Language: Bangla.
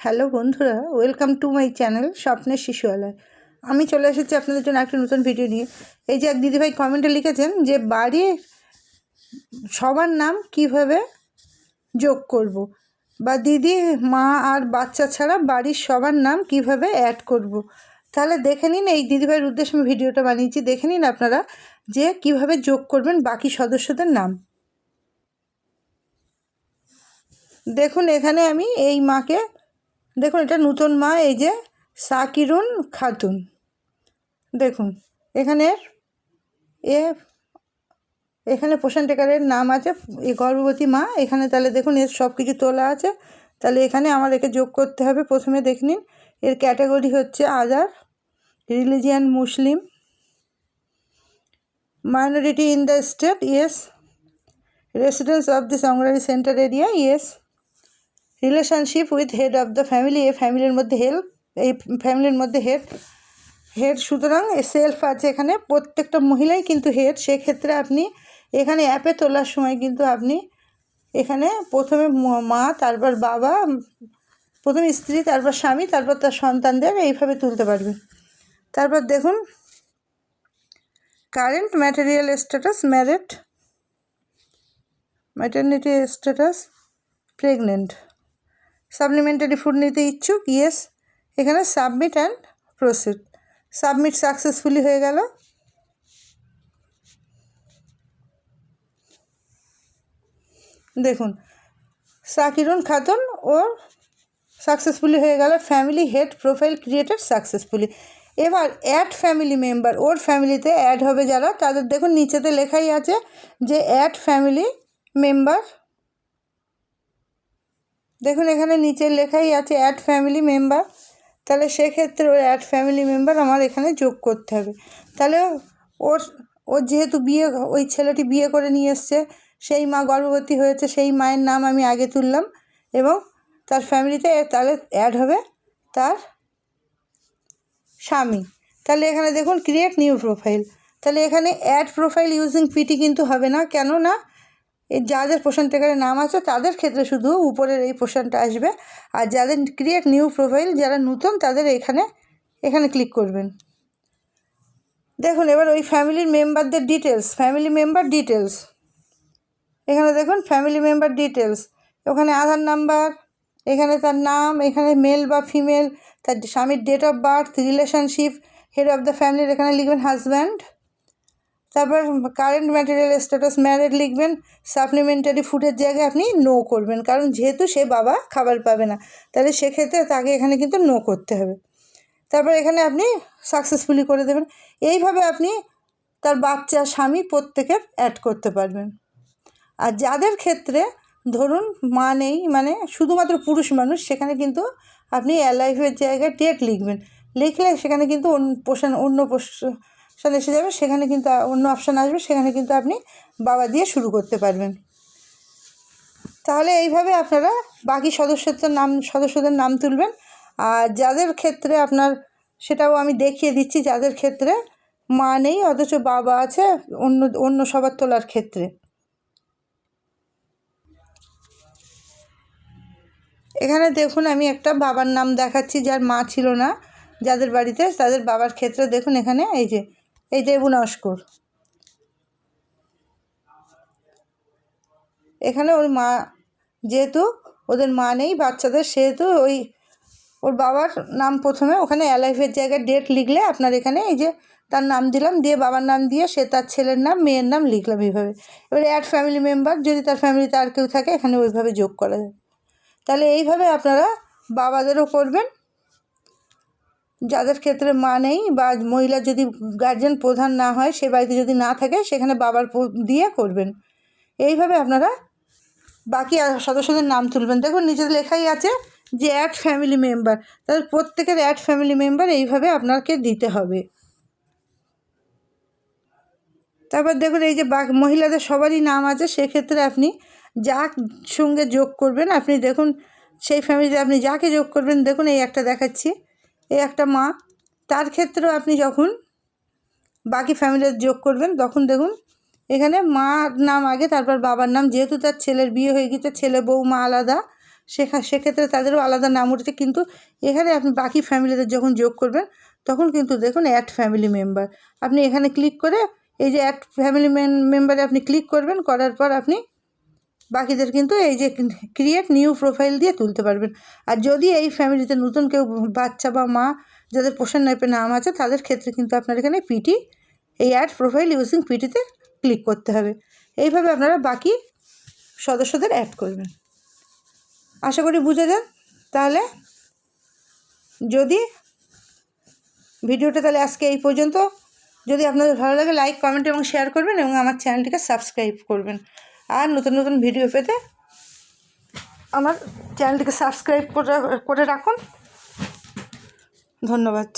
হ্যালো বন্ধুরা, ওয়েলকাম টু মাই চ্যানেল স্বপ্নের শিশুয়ালয় আমি চলে এসেছি আপনাদের জন্য একটা নতুন ভিডিও নিয়ে এই যে এক দিদিভাই কমেন্টে লিখেছেন যে বাড়ির সবার নাম কীভাবে যোগ করব। বা দিদি, মা আর বাচ্চা ছাড়া বাড়ির সবার নাম কীভাবে অ্যাড করব। তাহলে দেখে নিন, এই দিদিভাইয়ের উদ্দেশ্যে আমি ভিডিওটা বানিয়েছি দেখে নিন আপনারা যে কীভাবে যোগ করবেন বাকি সদস্যদের নাম দেখুন, এখানে আমি এই মাকে দেখুন, এটা নতুন মা, এই যে সাকিরুন খাতুন। দেখুন, এখানে এ, এখানে পোষণ টেকারের নাম আছে, এ গর্ভবতী মা। এখানে তাহলে দেখুন, এর সব কিছু তোলা আছে। তাহলে এখানে আমার একে যোগ করতে হবে। প্রথমে দেখে নিন, এর ক্যাটাগরি হচ্ছে other, religion Muslim, minority in the state, yes, residence of this Anganwadi centre area, yes. Relationship with head of the family এ ফ্যামিলির মধ্যে হেল্প এই ফ্যামিলির মধ্যে হেড হেড সুতরাং সেলফ আছে এখানে, প্রত্যেকটা মহিলাই কিন্তু হেড সেক্ষেত্রে আপনি এখানে অ্যাপে তোলার সময় কিন্তু আপনি এখানে প্রথমে মা তারপর বাবা প্রথমে স্ত্রী, তারপর স্বামী, তারপর তার সন্তানদের এইভাবে তুলতে পারবেন। তারপর দেখুন current material status married maternity status pregnant supplementary food নিতে ইচ্ছুক ইয়েস এখানে submit and proceed submit successfully হয়ে গেল। দেখুন সাকিরুন খাতুন ও সাকসেসফুলি হয়ে গেল। Family head profile created successfully এবার অ্যাড ফ্যামিলি মেম্বার ওর ফ্যামিলিতে অ্যাড হবে যারা, তাদের দেখুন নিচেতে লেখাই আছে যে অ্যাড ফ্যামিলি মেম্বার দেখুন, এখানে নিচে লেখাই আছে অ্যাড ফ্যামিলি মেম্বার তাহলে সেক্ষেত্রে ওর অ্যাড ফ্যামিলি মেম্বার আমার এখানে যোগ করতে হবে। তাহলে ওর ওর যেহেতু বিয়ে, ওই ছেলেটি বিয়ে করে নিয়ে এসছে, সেই মা গর্ভবতী হয়েছে, সেই মায়ের নাম আমি আগে তুললাম এবং তার ফ্যামিলিতে তাহলে অ্যাড হবে তার স্বামী। তাহলে এখানে দেখুন ক্রিয়েট নিউ প্রোফাইল তাহলে এখানে অ্যাড প্রোফাইল ইউজিং পিটি কিন্তু হবে না। কেন এই যাদের পোষণ টেকারের নাম আছে, তাদের ক্ষেত্রে শুধু উপরের এই পোষণটা আসবে। আর যাদের ক্রিয়েট নিউ প্রোফাইল যারা নতুন, তাদের এখানে এখানে ক্লিক করবেন। দেখুন, এবার ওই ফ্যামিলির মেম্বারদের ডিটেলস ফ্যামিলি মেম্বার ডিটেলস এখানে দেখুন ফ্যামিলি মেম্বার ডিটেলস ওখানে আধার নাম্বার এখানে তার নাম, এখানে মেল বা ফিমেল তার স্বামীর date of birth relationship head of the ফ্যামিলির এখানে লিখবেন হাজব্যান্ড তারপর কারেন্ট ম্যাটেরিয়াল স্ট্যাটাস ম্যারেড লিখবেন সাপ্লিমেন্টারি ফুডের জায়গায় আপনি নো করবেন। কারণ যেহেতু সে বাবা খাবার পাবে না, তাহলে সেক্ষেত্রে তাকে এখানে কিন্তু নো করতে হবে। তারপর এখানে আপনি সাকসেসফুলি করে দেবেন। এইভাবে আপনি তার বাচ্চা, স্বামী প্রত্যেকের অ্যাড করতে পারবেন। আর যাদের ক্ষেত্রে ধরুন মা নেই মানে শুধুমাত্র পুরুষ মানুষ, সেখানে কিন্তু আপনি অ্যালাইভের জায়গায় ডেট লিখবেন। লিখলে সেখানে কিন্তু অন্য পোষণ অন্য পোষণ এসে যাবে, সেখানে কিন্তু অন্য অপশান আসবে, সেখানে কিন্তু আপনি বাবা দিয়ে শুরু করতে পারবেন। তাহলে এইভাবে আপনারা বাকি সদস্যদের নাম সদস্যদের নাম তুলবেন। আর যাদের ক্ষেত্রে আপনার, সেটাও আমি দেখিয়ে দিচ্ছি, যাদের ক্ষেত্রে মা নেই, অথচ বাবা আছে, অন্য অন্য সবার তোলার ক্ষেত্রে। এখানে দেখুন, আমি একটা বাবার নাম দেখাচ্ছি, যার মা ছিল না, যাদের বাড়িতে, তাদের বাবার ক্ষেত্রে দেখুন এখানে, এই যে এই দেবু নস্কর এখানে ওর মা, যেহেতু ওদের মা নেই, বাচ্চাদের, সেহেতু ওই ওর বাবার নাম প্রথমে ওখানে অ্যালাইভের জায়গায় ডেট লিখলে আপনার এখানে এই যে তার নাম দিলাম, দিয়ে বাবার নাম দিয়ে সে তার ছেলের নাম, মেয়ের নাম লিখলাম এইভাবে। এবারে অ্যাড ফ্যামিলি মেম্বার যদি তার ফ্যামিলিতে আর কেউ থাকে, এখানে ওইভাবে যোগ করা যায়। তাহলে এইভাবে আপনারা বাবাদেরও করবেন যাদের ক্ষেত্রে মা নেই বা মহিলা যদি গার্জেন প্রধান না হয়, সে বাড়িতে যদি না থাকে, সেখানে বাবার দিয়ে করবেন। এইভাবে আপনারা বাকি সদস্যদের নাম তুলবেন। দেখুন, নিচে লেখাই আছে যে অ্যাড ফ্যামিলি মেম্বার তাদের প্রত্যেকের অ্যাড ফ্যামিলি মেম্বার এইভাবে আপনাকে দিতে হবে। তারপর দেখুন, এই যে মহিলাদের সবারই নাম আছে। সেক্ষেত্রে আপনি যার সঙ্গে যোগ করবেন, আপনি দেখুন, সেই ফ্যামিলিতে আপনি যাকে যোগ করবেন, দেখুন, এই একটা দেখাচ্ছি। এই একটা মা, তার ক্ষেত্রেও আপনি যখন বাকি ফ্যামিলির যোগ করবেন, তখন দেখুন এখানে মার নাম আগে, তারপর বাবার নাম। যেহেতু তার ছেলের বিয়ে হয়ে গেছে, ছেলে বউ, মা আলাদা সেখা সেক্ষেত্রে তাদেরও আলাদা নাম উঠেছে। কিন্তু এখানে আপনি বাকি ফ্যামিলিদের যখন যোগ করবেন, তখন কিন্তু দেখুন অ্যাড ফ্যামিলি মেম্বার আপনি এখানে ক্লিক করে, এই যে অ্যাড ফ্যামিলি মেম্বারে আপনি ক্লিক করবেন, করার পর আপনি বাকিদের কিন্তু এই যে ক্রিয়েট নিউ প্রোফাইল দিয়ে তুলতে পারবেন। আর যদি এই ফ্যামিলিতে নতুন কেউ বাচ্চা বা মা যাদের পোষণ নাইপে নাম আছে, তাদের ক্ষেত্রে কিন্তু আপনার এখানে পিটি এই অ্যাড প্রোফাইল ইউজিং পিটিতে ক্লিক করতে হবে। এইভাবে আপনারা বাকি সদস্যদের অ্যাড করবেন। আশা করি বুঝে যান। তাহলে যদি ভিডিওটা তাহলে আজকে এই পর্যন্ত। যদি আপনাদের ভালো লাগে লাইক কমেন্ট এবং শেয়ার করবেন এবং আমার চ্যানেলটিকে সাবস্ক্রাইব করবেন। আর নতুন নতুন ভিডিও পেতে আমার চ্যানেলটিকে সাবস্ক্রাইব করে করে রাখুন। ধন্যবাদ।